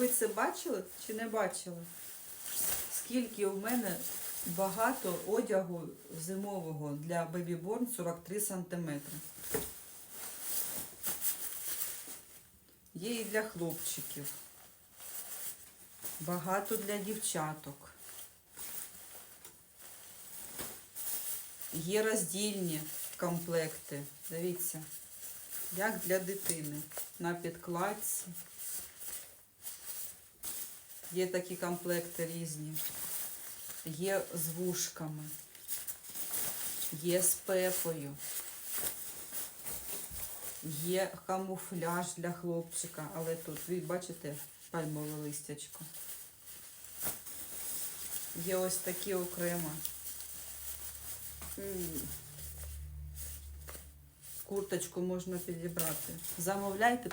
Ви це бачили чи не бачили? Скільки у мене багато одягу зимового для Babyborn 43 см. Є і для хлопчиків. Багато для дівчаток. Є роздільні комплекти. Дивіться, як для дитини. На підкладці. Є такі комплекти різні. Є з вушками. Є з пепою. Є камуфляж для хлопчика, але тут, ви бачите, пальмове листячко. Є ось такі окремо. Курточку можна підібрати. Замовляйте